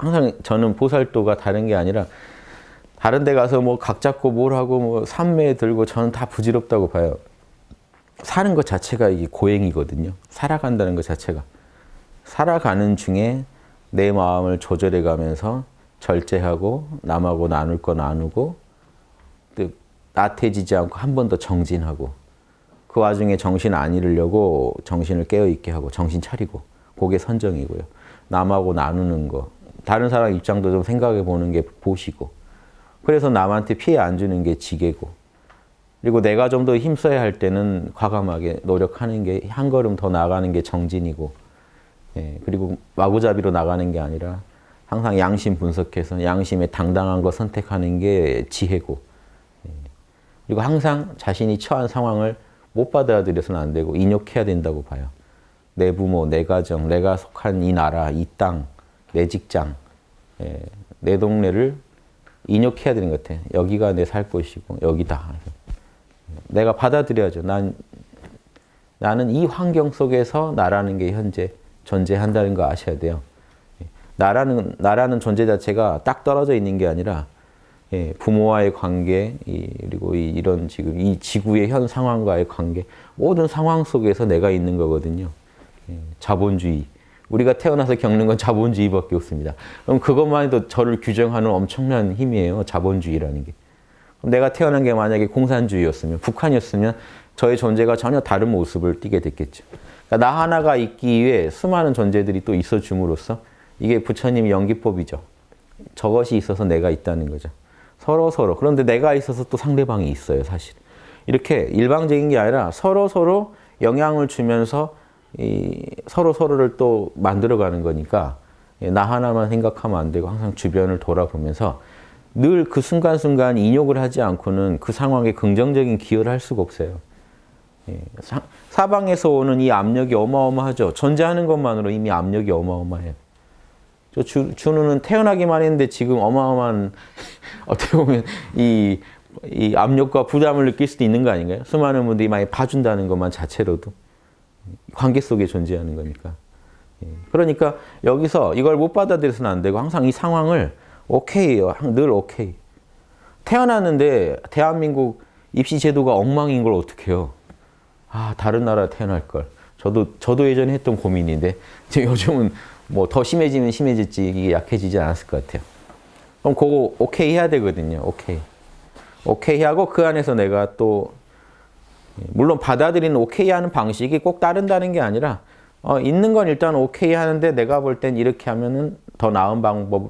항상 저는 보살도가 다른 게 아니라 다른 데 가서 뭐 각 잡고 뭘 하고 뭐 산매에 들고 저는 다 부질없다고 봐요. 사는 것 자체가 이게 고행이거든요. 살아간다는 것 자체가. 살아가는 중에 내 마음을 조절해 가면서 절제하고 남하고 나눌 거 나누고 또 나태해지지 않고 한 번 더 정진하고 그 와중에 정신 안 잃으려고 정신을 깨어 있게 하고 정신 차리고 그게 선정이고요. 남하고 나누는 거 다른 사람 입장도 좀 생각해 보는 게 보시고 그래서 남한테 피해 안 주는 게 지게고 그리고 내가 좀 더 힘써야 할 때는 과감하게 노력하는 게 한 걸음 더 나가는 게 정진이고 예, 그리고 마구잡이로 나가는 게 아니라 항상 양심 분석해서 양심에 당당한 거 선택하는 게 지혜고 예, 그리고 항상 자신이 처한 상황을 못 받아들여서는 안 되고 인욕해야 된다고 봐요. 내 부모, 내 가정, 내가 속한 이 나라, 이 땅, 내 직장, 예, 내 동네를 인욕해야 되는 것 같아. 여기가 내 살 곳이고 여기다. 내가 받아들여야죠. 난 나는 이 환경 속에서 나라는 게 현재 존재한다는 거 아셔야 돼요. 예, 나라는 나라는 존재 자체가 딱 떨어져 있는 게 아니라 예, 부모와의 관계 이, 그리고 이, 이런 지금 이 지구의 현 상황과의 관계 모든 상황 속에서 내가 있는 거거든요. 예, 자본주의 우리가 태어나서 겪는 건 자본주의밖에 없습니다. 그럼 그것만 해도 저를 규정하는 엄청난 힘이에요. 자본주의라는 게. 그럼 내가 태어난 게 만약에 공산주의였으면 북한이었으면 저의 존재가 전혀 다른 모습을 띠게 됐겠죠. 그러니까 나 하나가 있기 위해 수많은 존재들이 또 있어 줌으로써 이게 부처님 연기법이죠. 저것이 있어서 내가 있다는 거죠. 서로 서로. 그런데 내가 있어서 또 상대방이 있어요, 사실. 이렇게 일방적인 게 아니라 서로 서로 영향을 주면서 이 서로 서로를 또 만들어가는 거니까 나 하나만 생각하면 안 되고 항상 주변을 돌아보면서 늘 그 순간순간 인욕을 하지 않고는 그 상황에 긍정적인 기여를 할 수가 없어요. 예, 사, 사방에서 오는 이 압력이 어마어마하죠. 존재하는 것만으로 이미 압력이 어마어마해요. 저 주, 준우는 태어나기만 했는데 지금 어마어마한 어떻게 보면 이, 이 압력과 부담을 느낄 수도 있는 거 아닌가요? 수많은 분들이 많이 봐준다는 것만 자체로도 관계 속에 존재하는 거니까. 예, 그러니까 여기서 이걸 못 받아들여서는 안 되고 항상 이 상황을 오케이요. 늘 오케이. 태어났는데 대한민국 입시 제도가 엉망인 걸 어떻게 해요? 아, 다른 나라 태어날 걸. 저도 저도 예전에 했던 고민인데 지금 요즘은 뭐 더 심해지면 심해질지 이게 약해지지 않았을 것 같아요. 그럼 그거 오케이 해야 되거든요. 오케이. 오케이 하고 그 안에서 내가 또 물론 받아들이는 오케이 하는 방식이 꼭 따른다는 게 아니라 어, 있는 건 일단 오케이 하는데 내가 볼 땐 이렇게 하면은 더 나은 방법을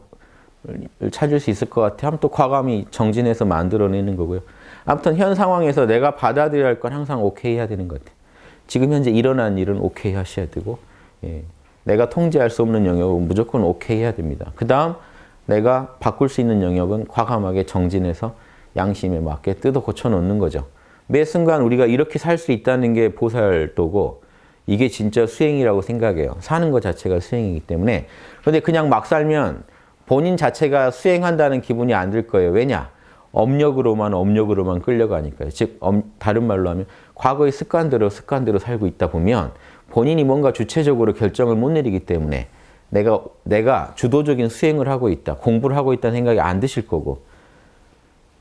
찾을 수 있을 것 같아. 하면 또 과감히 정진해서 만들어내는 거고요. 아무튼 현 상황에서 내가 받아들여야 할 건 항상 오케이 해야 되는 것 같아요. 지금 현재 일어난 일은 오케이 하셔야 되고, 예. 내가 통제할 수 없는 영역은 무조건 오케이 해야 됩니다. 그 다음 내가 바꿀 수 있는 영역은 과감하게 정진해서 양심에 맞게 뜯어 고쳐 놓는 거죠. 매 순간 우리가 이렇게 살 수 있다는 게 보살도고 이게 진짜 수행이라고 생각해요. 사는 것 자체가 수행이기 때문에. 그런데 그냥 막 살면 본인 자체가 수행한다는 기분이 안 들 거예요. 왜냐? 업력으로만 업력으로만 끌려가니까요. 즉 엄, 다른 말로 하면 과거의 습관대로 습관대로 살고 있다 보면 본인이 뭔가 주체적으로 결정을 못 내리기 때문에 내가 내가 주도적인 수행을 하고 있다, 공부를 하고 있다는 생각이 안 드실 거고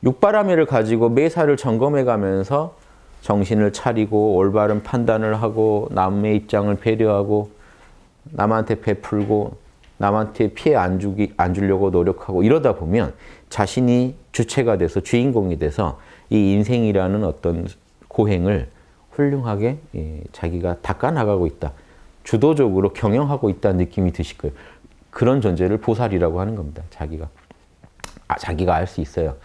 육바라밀을 가지고 매사를 점검해 가면서 정신을 차리고 올바른 판단을 하고 남의 입장을 배려하고 남한테 베풀고 남한테 피해 안 주기 안 주려고 노력하고 이러다 보면 자신이 주체가 돼서 주인공이 돼서 이 인생이라는 어떤 고행을 훌륭하게 예, 자기가 닦아 나가고 있다. 주도적으로 경영하고 있다는 느낌이 드실 거예요. 그런 존재를 보살이라고 하는 겁니다. 자기가 아, 자기가 알 수 있어요.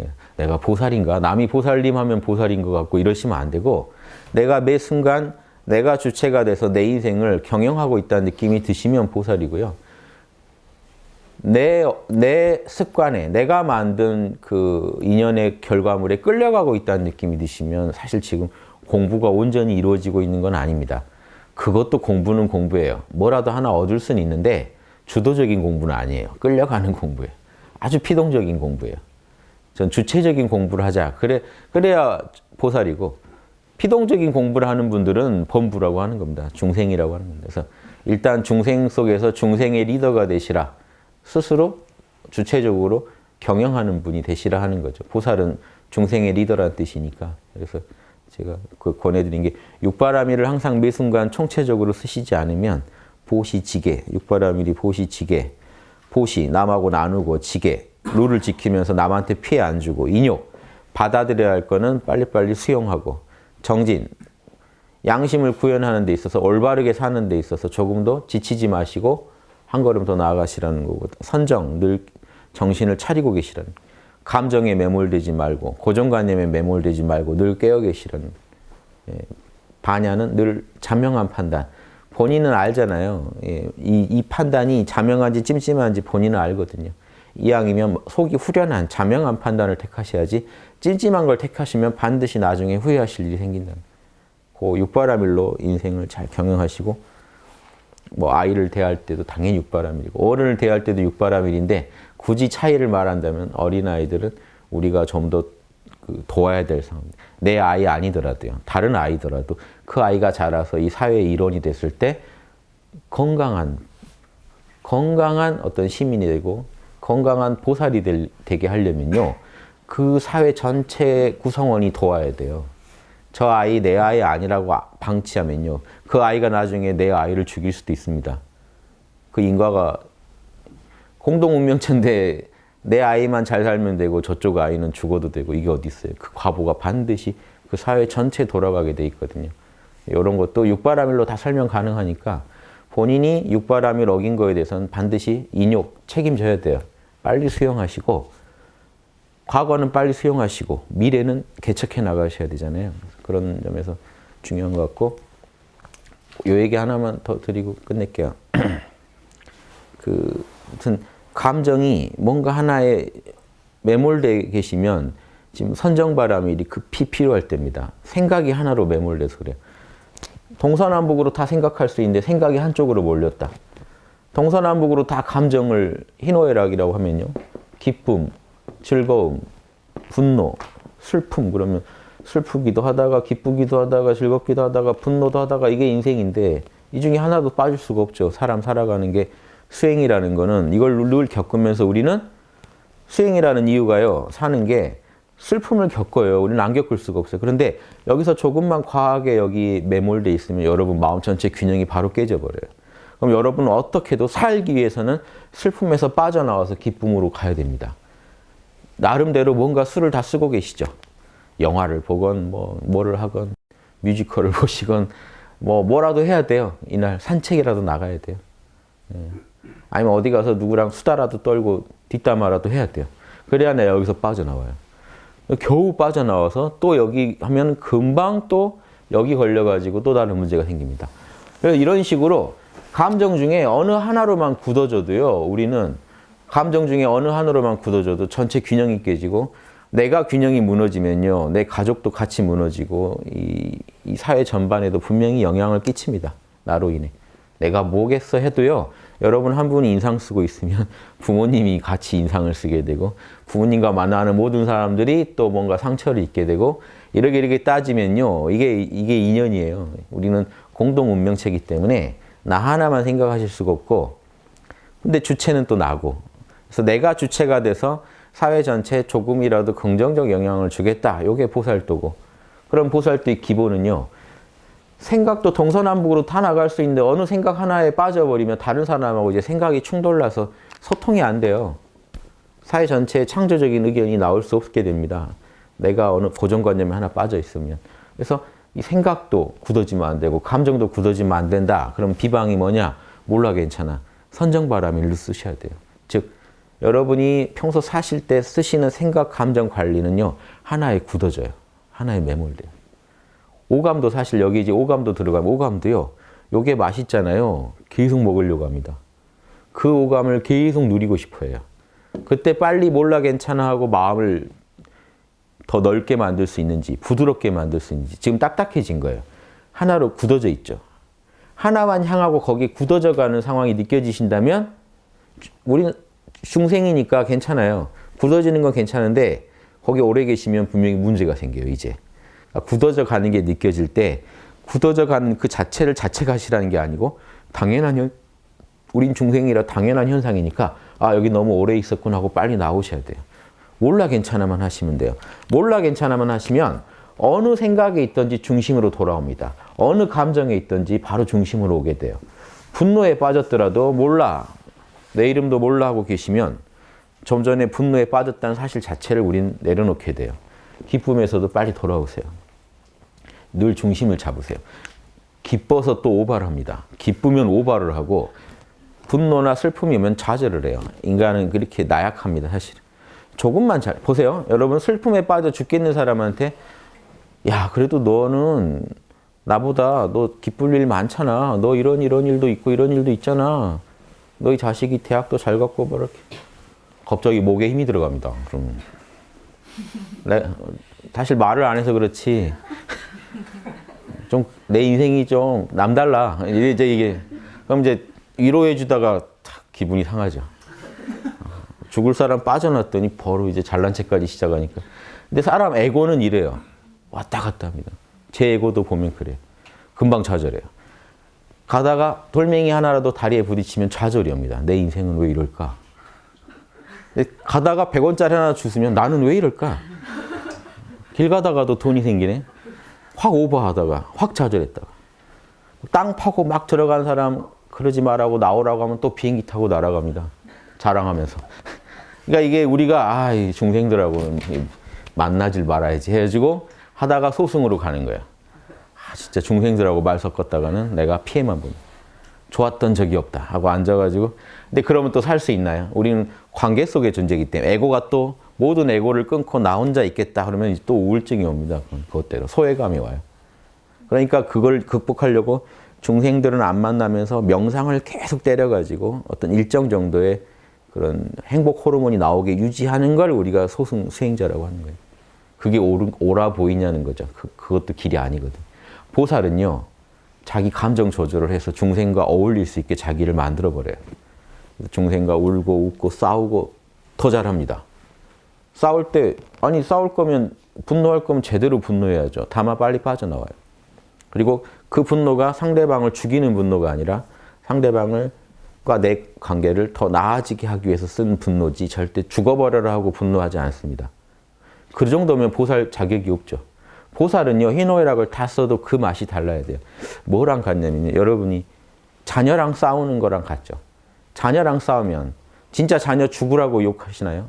예, 내가 보살인가? 남이 보살님 하면 보살인 것 같고 이러시면 안 되고 내가 매 순간 내가 주체가 돼서 내 인생을 경영하고 있다는 느낌이 드시면 보살이고요. 내, 내 습관에, 내가 만든 그 인연의 결과물에 끌려가고 있다는 느낌이 드시면 사실 지금 공부가 온전히 이루어지고 있는 건 아닙니다. 그것도 공부는 공부예요. 뭐라도 하나 얻을 수는 있는데 주도적인 공부는 아니에요. 끌려가는 공부예요. 아주 피동적인 공부예요. 전 주체적인 공부를 하자. 그래, 그래야 보살이고, 피동적인 공부를 하는 분들은 범부라고 하는 겁니다. 중생이라고 하는 겁니다. 그래서 일단 중생 속에서 중생의 리더가 되시라. 스스로 주체적으로 경영하는 분이 되시라 하는 거죠. 보살은 중생의 리더라는 뜻이니까. 그래서 제가 그 권해드린 게 육바라밀을 항상 매 순간 총체적으로 쓰시지 않으면 보시지게, 육바라밀이 보시지게, 보시 남하고 나누고 지게, 룰을 지키면서 남한테 피해 안 주고 인욕 받아들여야 할 거는 빨리빨리 수용하고 정진. 양심을 구현하는 데 있어서 올바르게 사는 데 있어서 조금 더 지치지 마시고 한 걸음 더 나아가시라는 거고 선정 늘 정신을 차리고 계시라는 감정에 매몰되지 말고 고정관념에 매몰되지 말고 늘 깨어 계시라는 예, 반야는 늘 자명한 판단. 본인은 알잖아요. 예, 이, 이 판단이 자명한지 찜찜한지 본인은 알거든요 이왕이면 속이 후련한 자명한 판단을 택하셔야지 찜찜한 걸 택하시면 반드시 나중에 후회하실 일이 생긴다. 그 육바라밀로 인생을 잘 경영하시고 뭐 아이를 대할 때도 당연히 육바라밀이고 어른을 대할 때도 육바라밀인데 굳이 차이를 말한다면 어린 아이들은 우리가 좀더 그 도와야 될 상황. 내 아이 아니더라도요. 다른 아이더라도 그 아이가 자라서 이 사회의 일원이 됐을 때 건강한 건강한 어떤 시민이 되고 건강한 보살이 될, 되게 하려면요. 그 사회 전체 구성원이 도와야 돼요. 저 아이 내 아이 아니라고 방치하면요. 그 아이가 나중에 내 아이를 죽일 수도 있습니다. 그 인과가 공동 운명체인데 내 아이만 잘 살면 되고 저쪽 아이는 죽어도 되고 이게 어디 있어요. 그 과보가 반드시 그 사회 전체 돌아가게 돼 있거든요. 이런 것도 육바라밀로 다 설명 가능하니까 본인이 육바라밀 어긴 거에 대해서는 반드시 인욕 책임져야 돼요. 빨리 수용하시고 과거는 빨리 수용하시고 미래는 개척해 나가셔야 되잖아요. 그런 점에서 중요한 것 같고 요 얘기 하나만 더 드리고 끝낼게요. 그 무슨 감정이 뭔가 하나에 매몰돼 계시면 지금 선정바람이 급히 필요할 때입니다. 생각이 하나로 매몰돼서 그래요. 동서남북으로 다 생각할 수 있는데 생각이 한쪽으로 몰렸다. 동서남북으로 다 감정을 희노애락이라고 하면요. 기쁨, 즐거움, 분노, 슬픔 그러면 슬프기도 하다가 기쁘기도 하다가 즐겁기도 하다가 분노도 하다가 이게 인생인데 이 중에 하나도 빠질 수가 없죠. 사람 살아가는 게 수행이라는 거는 이걸 늘 겪으면서 우리는 수행이라는 이유가요. 사는 게 슬픔을 겪어요. 우리는 안 겪을 수가 없어요. 그런데 여기서 조금만 과하게 여기 매몰돼 있으면 여러분 마음 전체 균형이 바로 깨져버려요. 그럼 여러분은 어떻게도 살기 위해서는 슬픔에서 빠져나와서 기쁨으로 가야 됩니다. 나름대로 뭔가 수를 다 쓰고 계시죠. 영화를 보건 뭐 뭐를 하건 뮤지컬을 보시건 뭐 뭐라도 해야 돼요. 이날 산책이라도 나가야 돼요. 예. 아니면 어디 가서 누구랑 수다라도 떨고 뒷담화라도 해야 돼요. 그래야 내가 여기서 빠져나와요. 겨우 빠져나와서 또 여기 하면 금방 또 여기 걸려가지고 또 다른 문제가 생깁니다. 그래서 이런 식으로 감정 중에 어느 하나로만 굳어져도요, 우리는 감정 중에 어느 하나로만 굳어져도 전체 균형이 깨지고 내가 균형이 무너지면요, 내 가족도 같이 무너지고 이, 이 사회 전반에도 분명히 영향을 끼칩니다. 나로 인해. 내가 뭐겠어 해도요, 여러분 한 분이 인상 쓰고 있으면 부모님이 같이 인상을 쓰게 되고 부모님과 만나는 모든 사람들이 또 뭔가 상처를 입게 되고 이렇게 이렇게 따지면요, 이게 이게 인연이에요. 우리는 공동 운명체이기 때문에 나 하나만 생각하실 수가 없고 근데 주체는 또 나고 그래서 내가 주체가 돼서 사회 전체에 조금이라도 긍정적 영향을 주겠다. 요게 보살도고 그럼 보살도의 기본은요. 생각도 동서남북으로 다 나갈 수 있는데 어느 생각 하나에 빠져버리면 다른 사람하고 이제 생각이 충돌나서 소통이 안 돼요. 사회 전체에 창조적인 의견이 나올 수 없게 됩니다. 내가 어느 고정관념에 하나 빠져 있으면. 그래서 이 생각도 굳어지면 안 되고 감정도 굳어지면 안 된다. 그럼 비방이 뭐냐? 몰라 괜찮아. 선정바람일로 쓰셔야 돼요. 즉 여러분이 평소 사실 때 쓰시는 생각, 감정 관리는요 하나에 굳어져요. 하나에 매몰돼요. 오감도 사실 여기 이제 오감도 들어가면 오감도요. 요게 맛있잖아요. 계속 먹으려고 합니다. 그 오감을 계속 누리고 싶어 해요. 그때 빨리 몰라 괜찮아 하고 마음을 더 넓게 만들 수 있는지 부드럽게 만들 수 있는지 지금 딱딱해진 거예요. 하나로 굳어져 있죠. 하나만 향하고 거기에 굳어져 가는 상황이 느껴지신다면 우리는 중생이니까 괜찮아요. 굳어지는 건 괜찮은데 거기 오래 계시면 분명히 문제가 생겨요. 이제 굳어져 가는 게 느껴질 때 굳어져 가는 그 자체를 자책하시라는 게 아니고 당연한 현 우린 중생이라 당연한 현상이니까 아 여기 너무 오래 있었구나 하고 빨리 나오셔야 돼요. 몰라 괜찮아만 하시면 돼요. 몰라 괜찮아만 하시면 어느 생각에 있든지 중심으로 돌아옵니다. 어느 감정에 있든지 바로 중심으로 오게 돼요. 분노에 빠졌더라도 몰라 내 이름도 몰라 하고 계시면 좀 전에 분노에 빠졌다는 사실 자체를 우린 내려놓게 돼요. 기쁨에서도 빨리 돌아오세요. 늘 중심을 잡으세요. 기뻐서 또 오바를 합니다. 기쁘면 오바를 하고 분노나 슬픔이면 좌절을 해요. 인간은 그렇게 나약합니다, 사실. 조금만 잘 보세요. 여러분 슬픔에 빠져 죽겠는 사람한테 야, 그래도 너는 나보다 너 기쁠 일 많잖아. 너 이런 이런 일도 있고 이런 일도 있잖아. 너희 자식이 대학도 잘 갔고 뭐 이렇게 갑자기 목에 힘이 들어갑니다. 그럼 내, 사실 말을 안 해서 그렇지 좀 내 인생이 좀 남달라. 이제 이게 그럼 이제 위로해 주다가 탁 기분이 상하죠. 죽을 사람 빠져났더니 바로 이제 잘난 체까지 시작하니까. 근데 사람 에고는 이래요. 왔다 갔다 합니다. 제 에고도 보면 그래요. 금방 좌절해요. 가다가 돌멩이 하나라도 다리에 부딪히면 좌절이 옵니다. 내 인생은 왜 이럴까? 가다가 100원짜리 하나 주스면 나는 왜 이럴까? 길 가다가도 돈이 생기네. 확 오버하다가 확 좌절했다가 땅 파고 막 들어간 사람 그러지 말라고 나오라고 하면 또 비행기 타고 날아갑니다. 자랑하면서. 그러니까 이게 우리가 아, 이 중생들하고 만나질 말아야지 해가지고 하다가 소승으로 가는 거야. 아, 진짜 중생들하고 말 섞었다가는 내가 피해만 보니 좋았던 적이 없다 하고 앉아가지고 근데 그러면 또 살 수 있나요? 우리는 관계 속의 존재이기 때문에 에고가 또 모든 에고를 끊고 나 혼자 있겠다 그러면 또 우울증이 옵니다. 그것대로 소외감이 와요. 그러니까 그걸 극복하려고 중생들은 안 만나면서 명상을 계속 때려가지고 어떤 일정 정도의 그런 행복 호르몬이 나오게 유지하는 걸 우리가 소승 수행자라고 하는 거예요. 그게 옳아 보이냐는 거죠. 그, 그것도 길이 아니거든. 보살은요, 자기 감정 조절을 해서 중생과 어울릴 수 있게 자기를 만들어 버려요. 중생과 울고 웃고 싸우고 더 잘합니다. 싸울 때 아니 싸울 거면 분노할 거면 제대로 분노해야죠. 다만 빨리 빠져나와요. 그리고 그 분노가 상대방을 죽이는 분노가 아니라 상대방을 과 내 관계를 더 나아지게 하기 위해서 쓴 분노지 절대 죽어버려라 하고 분노하지 않습니다. 그 정도면 보살 자격이 없죠. 보살은요 희노애락을 다 써도 그 맛이 달라야 돼요. 뭐랑 같냐면요 여러분이 자녀랑 싸우는 거랑 같죠. 자녀랑 싸우면 진짜 자녀 죽으라고 욕하시나요?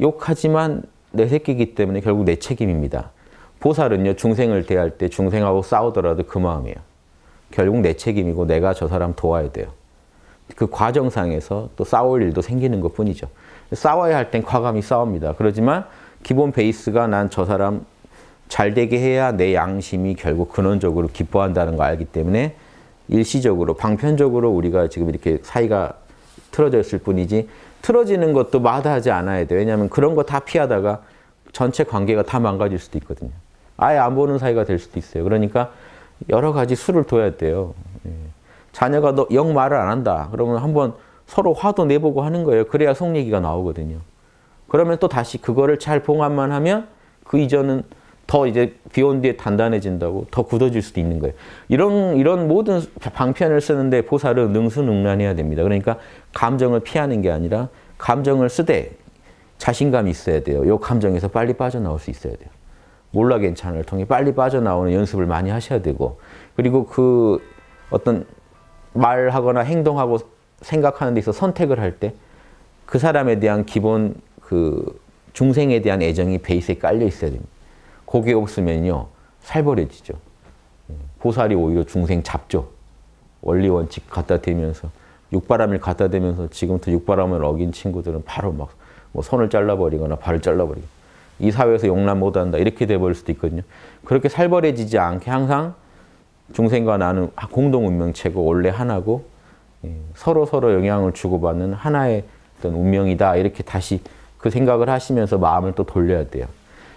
욕하지만 내 새끼이기 때문에 결국 내 책임입니다. 보살은요 중생을 대할 때 중생하고 싸우더라도 그 마음이에요. 결국 내 책임이고 내가 저 사람 도와야 돼요. 그 과정상에서 또 싸울 일도 생기는 것 뿐이죠. 싸워야 할 땐 과감히 싸웁니다. 그러지만 기본 베이스가 난 저 사람 잘 되게 해야 내 양심이 결국 근원적으로 기뻐한다는 거 알기 때문에 일시적으로 방편적으로 우리가 지금 이렇게 사이가 틀어져 있을 뿐이지 틀어지는 것도 마다하지 않아야 돼. 왜냐하면 그런 거 다 피하다가 전체 관계가 다 망가질 수도 있거든요. 아예 안 보는 사이가 될 수도 있어요. 그러니까 여러 가지 수를 둬야 돼요. 예. 자녀가 너 영 말을 안 한다. 그러면 한번 서로 화도 내보고 하는 거예요. 그래야 속 얘기가 나오거든요. 그러면 또 다시 그거를 잘 봉합만 하면 그 이전은 더 이제 비온 뒤에 단단해진다고 더 굳어질 수도 있는 거예요. 이런 이런 모든 방편을 쓰는데 보살은 능수능란해야 됩니다. 그러니까 감정을 피하는 게 아니라 감정을 쓰되 자신감이 있어야 돼요. 요 감정에서 빨리 빠져나올 수 있어야 돼요. 몰라 괜찮을 통해 빨리 빠져나오는 연습을 많이 하셔야 되고 그리고 그 어떤 말하거나 행동하고 생각하는 데 있어 선택을 할 때 그 사람에 대한 기본 그 중생에 대한 애정이 베이스에 깔려 있어야 됩니다. 그게 없으면요 살벌해지죠. 보살이 오히려 중생 잡죠. 원리 원칙 갖다 대면서 육바람을 갖다 대면서 지금부터 육바람을 어긴 친구들은 바로 막 뭐 손을 잘라버리거나 발을 잘라버리고 이 사회에서 용납 못한다 이렇게 돼버릴 수도 있거든요. 그렇게 살벌해지지 않게 항상 중생과 나는 공동 운명체고 원래 하나고 예, 서로 서로 영향을 주고받는 하나의 어떤 운명이다 이렇게 다시 그 생각을 하시면서 마음을 또 돌려야 돼요.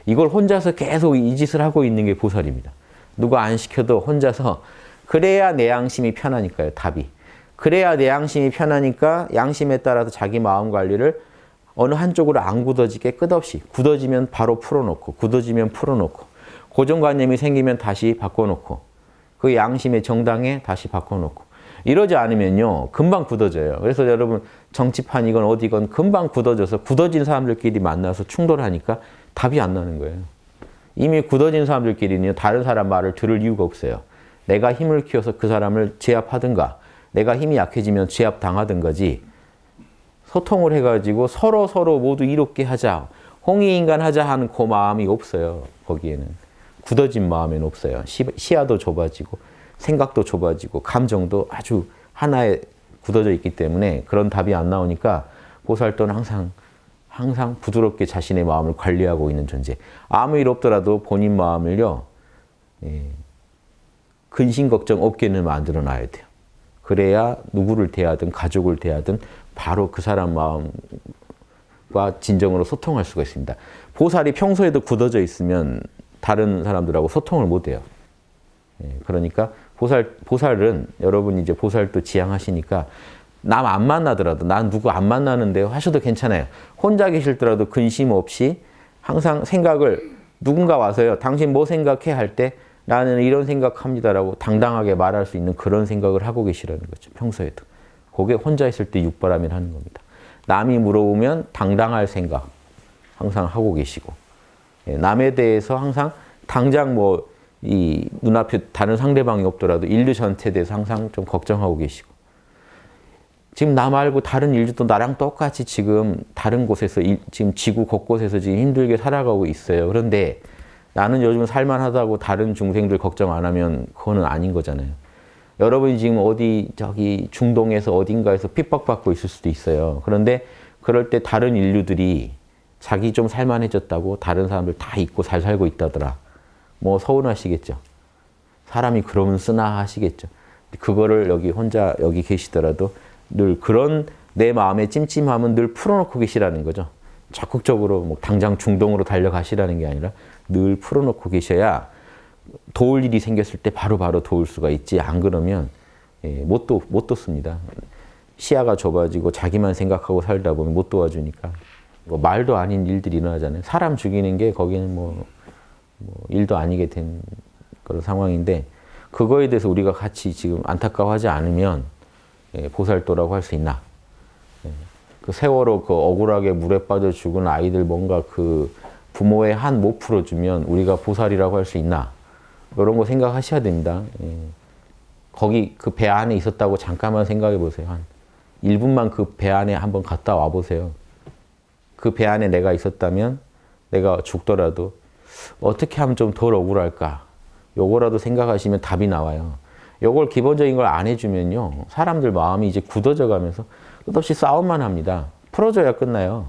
이걸 혼자서 계속 이 짓을 하고 있는 게 보살입니다. 누가 안 시켜도 혼자서 그래야 내 양심이 편하니까요. 답이. 그래야 내 양심이 편하니까 양심에 따라서 자기 마음 관리를 어느 한쪽으로 안 굳어지게 끝없이 굳어지면 바로 풀어놓고 굳어지면 풀어놓고 고정관념이 생기면 다시 바꿔놓고 그 양심의 정당에 다시 바꿔놓고 이러지 않으면요 금방 굳어져요. 그래서 여러분 정치판이건 어디건 금방 굳어져서 굳어진 사람들끼리 만나서 충돌하니까 답이 안 나는 거예요. 이미 굳어진 사람들끼리는 다른 사람 말을 들을 이유가 없어요. 내가 힘을 키워서 그 사람을 제압하든가 내가 힘이 약해지면 제압 당하든가지 소통을 해가지고 서로 서로 모두 이롭게 하자 홍익인간 하자 하는 그 마음이 없어요. 거기에는 굳어진 마음에는 없어요. 시, 시야도 좁아지고 생각도 좁아지고 감정도 아주 하나에 굳어져 있기 때문에 그런 답이 안 나오니까 보살도는 항상 항상 부드럽게 자신의 마음을 관리하고 있는 존재. 아무 일 없더라도 본인 마음을요 예, 근심 걱정 없게는 만들어 놔야 돼요. 그래야 누구를 대하든 가족을 대하든 바로 그 사람 마음과 진정으로 소통할 수가 있습니다. 보살이 평소에도 굳어져 있으면 다른 사람들하고 소통을 못 해요. 예, 그러니까 보살 보살은 여러분 이제 보살도 지향하시니까 남 안 만나더라도 난 누구 안 만나는데 하셔도 괜찮아요. 혼자 계실더라도 근심 없이 항상 생각을 누군가 와서요. 당신 뭐 생각해 할 때 나는 이런 생각합니다라고 당당하게 말할 수 있는 그런 생각을 하고 계시라는 거죠. 평소에도. 그게 혼자 있을 때 육바람이라는 겁니다. 남이 물어보면 당당할 생각 항상 하고 계시고 예, 남에 대해서 항상 당장 뭐 이 눈앞에 다른 상대방이 없더라도 인류 전체에 대해서 항상 좀 걱정하고 계시고 지금 나 말고 다른 인류도 나랑 똑같이 지금 다른 곳에서 일- 지금 지구 곳곳에서 지금 힘들게 살아가고 있어요. 그런데 나는 요즘 살만하다고 다른 중생들 걱정 안 하면 그거는 아닌 거잖아요. 여러분이 지금 어디 저기 중동에서 어딘가에서 핍박받고 있을 수도 있어요. 그런데 그럴 때 다른 인류들이 자기 좀 살만해졌다고 다른 사람들 다 잊고 잘 살고 있다더라. 뭐 서운하시겠죠. 사람이 그러면 쓰나 하시겠죠. 그거를 여기 혼자 여기 계시더라도 늘 그런 내 마음의 찜찜함은 늘 풀어놓고 계시라는 거죠. 적극적으로 뭐 당장 중동으로 달려가시라는 게 아니라 늘 풀어놓고 계셔야 도울 일이 생겼을 때 바로 바로 도울 수가 있지 안 그러면 예, 못, 도, 못 돕습니다. 시야가 좁아지고 자기만 생각하고 살다 보면 못 도와주니까 뭐 말도 아닌 일들이 일어나잖아요. 사람 죽이는 게 거기는 뭐, 뭐 일도 아니게 된 그런 상황인데 그거에 대해서 우리가 같이 지금 안타까워하지 않으면 예, 보살도라고 할 수 있나? 예, 그 세월호 그 억울하게 물에 빠져 죽은 아이들 뭔가 그 부모의 한 못 풀어주면 우리가 보살이라고 할 수 있나? 이런 거 생각하셔야 됩니다. 예. 거기 그 배 안에 있었다고 잠깐만 생각해 보세요. 한 1분만 그 배 안에 한번 갔다 와 보세요. 그 배 안에 내가 있었다면 내가 죽더라도 어떻게 하면 좀 덜 억울할까? 요거라도 생각하시면 답이 나와요. 요걸 기본적인 걸 안 해주면요. 사람들 마음이 이제 굳어져 가면서 끝없이 싸움만 합니다. 풀어줘야 끝나요.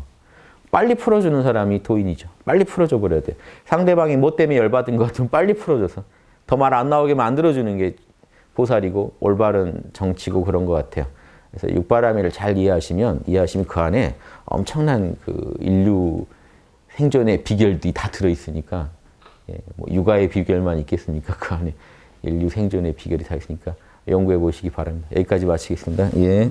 빨리 풀어주는 사람이 도인이죠. 빨리 풀어줘 버려야 돼요. 상대방이 뭐 때문에 열받은 것 같으면 빨리 풀어줘서 더 말 안 나오게 만들어주는 게 보살이고 올바른 정치고 그런 것 같아요. 그래서 육바라밀을 잘 이해하시면 이해하시면 그 안에 엄청난 그 인류 생존의 비결들이 다 들어 있으니까 예, 뭐 육아의 비결만 있겠습니까? 그 안에 인류 생존의 비결이 다 있으니까 연구해 보시기 바랍니다. 여기까지 마치겠습니다. 예.